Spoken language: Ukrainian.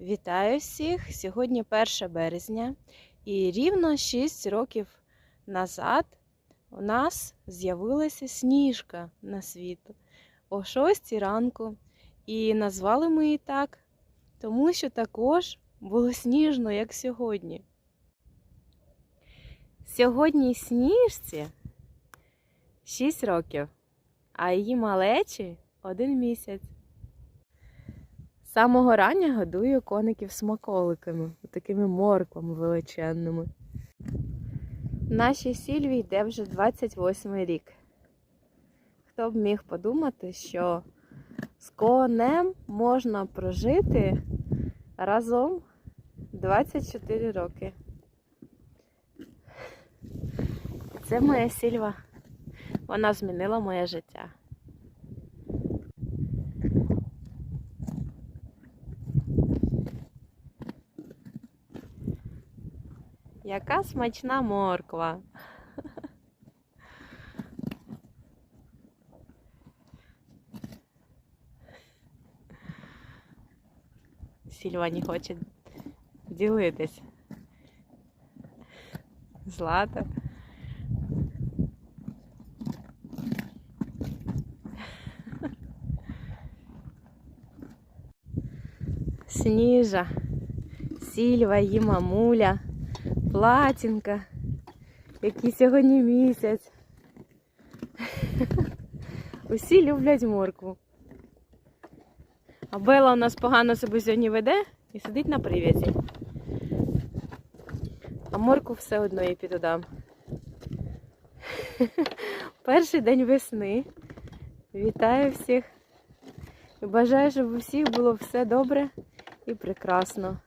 Вітаю всіх! Сьогодні 1 березня, і рівно 6 років назад у нас з'явилася сніжка на світ о 6 ранку. І назвали ми її так, тому що також було сніжно, як сьогодні. Сьогодні сніжці 6 років, а її малечі 1 місяць. З самого рання годую коників смаколиками, такими морквами величенними. Нашій сільві йде вже 28 рік. Хто б міг подумати, що з конем можна прожити разом 24 роки. Це моя сільва. Вона змінила моє життя. Яка смачна морква. Сільва не хоче ділитись. Злата. Сніжа, Сільва, її мамуля, Платінка, який сьогодні місяць. Усі люблять моркву. А Бела у нас погано себе сьогодні веде і сидить на прив'язі. А морку все одно їй піддам. Перший день весни. Вітаю всіх. Бажаю, щоб у всіх було все добре і прекрасно.